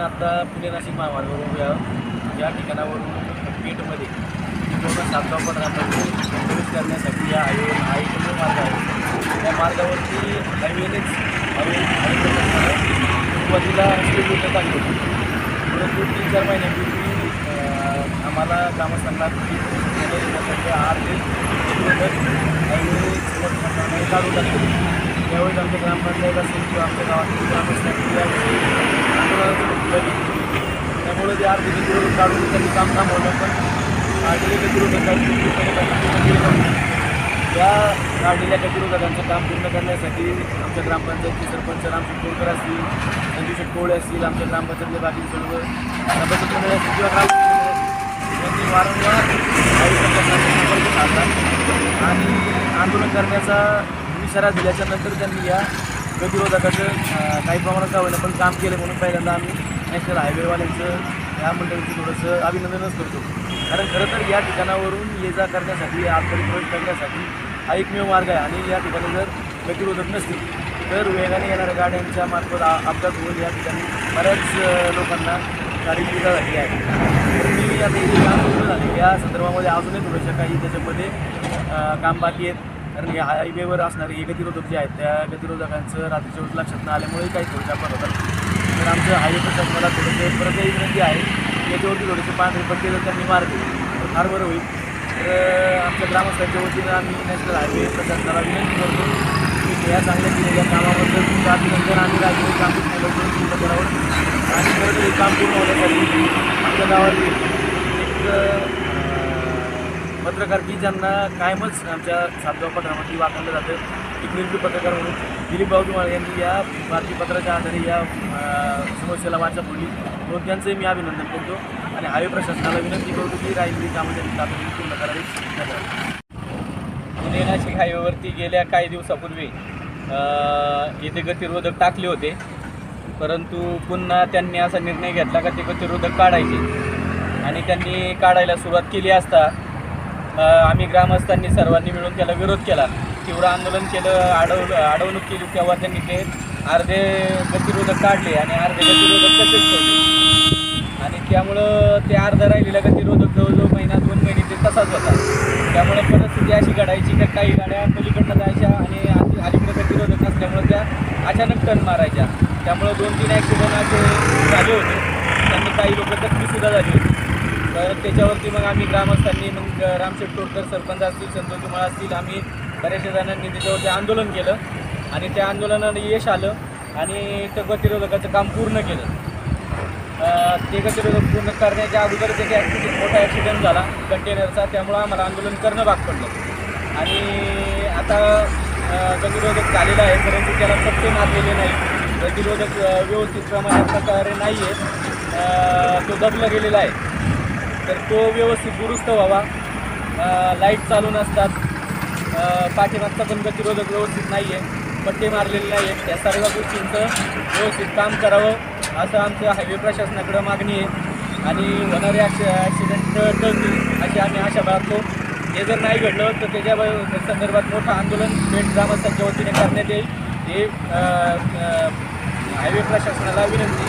आपण आता पुणे नाशिक महामार्गावरून उभे आहोत. या ठिकाणावरून पेठमध्ये पूर्ण सातगाव पठारामध्ये प्रवेश करण्यासाठी या हायवे हा एकमेव मार्ग आहे त्या मार्गावरती हायवेनेच हायवे सुरुवातीला स्पीड ब्रेकर होती. परंतु तीन चार महिन्यापूर्वी आम्हाला ग्रामस्थांना येण्यासाठी आठ हायवे काढून टाकले. त्यावेळेस आमच्या ग्रामपंचायत असेल किंवा आमच्या गावातील ग्रामस्थांनी त्यामुळे ते आर्थिक विरोध काढून त्यांनी काम थांबवलं पण काढलेले गतिरोधक या काढलेल्या गतिरोधकांचं काम पूर्ण करण्यासाठी आमच्या ग्रामपंचायतचे सरपंच राम शिटकोळकर असतील संजू शेटकोळे असतील आमच्या ग्रामपंचायतले बाकी सर्व ग्रामपंचायत मंडळ असतील किंवा ग्राम यांनी वारंवार संपर्क साधला आणि आंदोलन करण्याचा इशारा दिल्याच्या नंतर त्यांनी या गतिरोधकाचं काही प्रमाणात का होईना पण काम केलं म्हणून पहिल्यांदा आम्ही नॅशनल हायवेवाल्यांचं या मंडळीचं थोडंसं अभिनंदनच करतो. कारण खरं तर या ठिकाणावरून ये जा करण्यासाठी आतमध्ये प्रवेश करण्यासाठी हा एकमेव मार्ग आहे. आणि या ठिकाणी जर गतिरोधक नसतील तर वेगाने येणाऱ्या गाड्यांच्या मार्फत अपघात होऊन या ठिकाणी बऱ्याच लोकांना गाडी सुविधा झाली आहे. मी आता काम पूर्ण झाले या संदर्भामध्ये अजूनही थोडंसं काही त्याच्यामध्ये काम बाकी आहेत. कारण या हायवेवर असणारे हे गतिरोधक जे आहेत त्या गतिरोधकांचं रात्रीच्या वेळेस लक्षात न आल्यामुळे काही थोडं अपघात होतात तर आमचं हायवे प्रशासनाला थोडंसं परत एक विनंती आहे. याच्यावरती थोडेसे पांढरे पट्टे जर त्यांनी मारले तर फार बरं होईल. तर आमच्या ग्रामस्थांच्या वतीनं आम्ही नॅशनल हायवे प्रशासनाला विनंती करतो की या चांगल्या केलेल्या कामाबद्दल तुमचं अभिनंदन. आम्ही राजकीय काम लवकरच पूर्ण करावं आणि परत हे काम पूर्ण होण्यासाठी आमच्या गावातील पत्रकार की ज्यांना कायमच आमच्या सातगाव पठारामध्ये वापरलं जातं. एक निर्भीड पत्रकार म्हणून दिलीप भाऊ तुम्हाला यांनी या बातमीपत्राच्या आधारे या समस्येला वाचा फोडली म्हणून त्यांचंही मी अभिनंदन करतो आणि हायवे प्रशासनाला विनंती करतो की राहिलेली कामं त्यांनी तातडीने पूर्ण करावी. पुणे नाशिक हायवेवरती गेल्या काही दिवसापूर्वी येथे गतिरोधक टाकले होते. परंतु पुन्हा त्यांनी असा निर्णय घेतला का ते गतिरोधक काढायचे. आणि त्यांनी काढायला सुरुवात केली असता आम्ही ग्रामस्थांनी सर्वांनी मिळून त्याला विरोध केला. तीव्र आंदोलन केलं अडव अडवणूक केली तेव्हा त्यांनी ते अर्धे गतिरोधक काढले आणि अर्धे गतिरोधक तसेच ठेवले. आणि त्यामुळं ते अर्धा राहिलेला गतिरोधक जवळजवळ महिना दोन महिने ते तसाच होता. त्यामुळे परिस्थिती अशी घडायची की काही गाड्या पलीकडनं जायच्या आणि अलीकडे गतिरोधक असल्यामुळं त्या अचानक टर्न मारायच्या. त्यामुळं दोन तीन ॲक्सिडेंट असे झाले होते. त्यांनी काही लोक जखमीसुद्धा झाली होती. तर त्याच्यावरती मग आम्ही ग्रामस्थांनी मग रामशेठ तोडकर सरपंच असतील संतोष कुमार असतील आम्ही बऱ्याचशा जणांनी त्याच्यावरती आंदोलन केलं. आणि त्या आंदोलनाने यश आलं आणि त्या गतिरोधकाचं काम पूर्ण केलं. ते गतिरोधक पूर्ण करण्याच्या अगोदर त्याचे ॲक्सिडेंट मोठा ॲक्सिडेंट झाला कंटेनरचा त्यामुळं आम्हाला आंदोलन करणं भाग पडलं. आणि आता गतिरोधक झालेला आहे परंतु त्याला पट्टे मारलेले नाही. गतिरोधक व्यवस्थित प्रमाणात प्रकारे नाही आहे तो दबला गेलेला आहे. तर तो व्यवस्थित दुरुस्त व्हावा. लाइट चालू नसतात. पाठीमागचा पण गतिरोधक व्यवस्थित नाही आहे पट्टे मारलेले नाही आहेत या सर्व गोष्टींचं व्यवस्थित काम करावं असं आमचं हायवे प्रशासनाकडं मागणी आहे. आणि होणारे ॲक्सि ॲक्सिडेंट टळतील अशी आम्ही आशा बाळगतो. हे जर नाही घडलं तर त्याच्या संदर्भात मोठं आंदोलन पेठ ग्रामस्थांच्या वतीने करण्यात येईल. हे हायवे प्रशासनाला विनंती.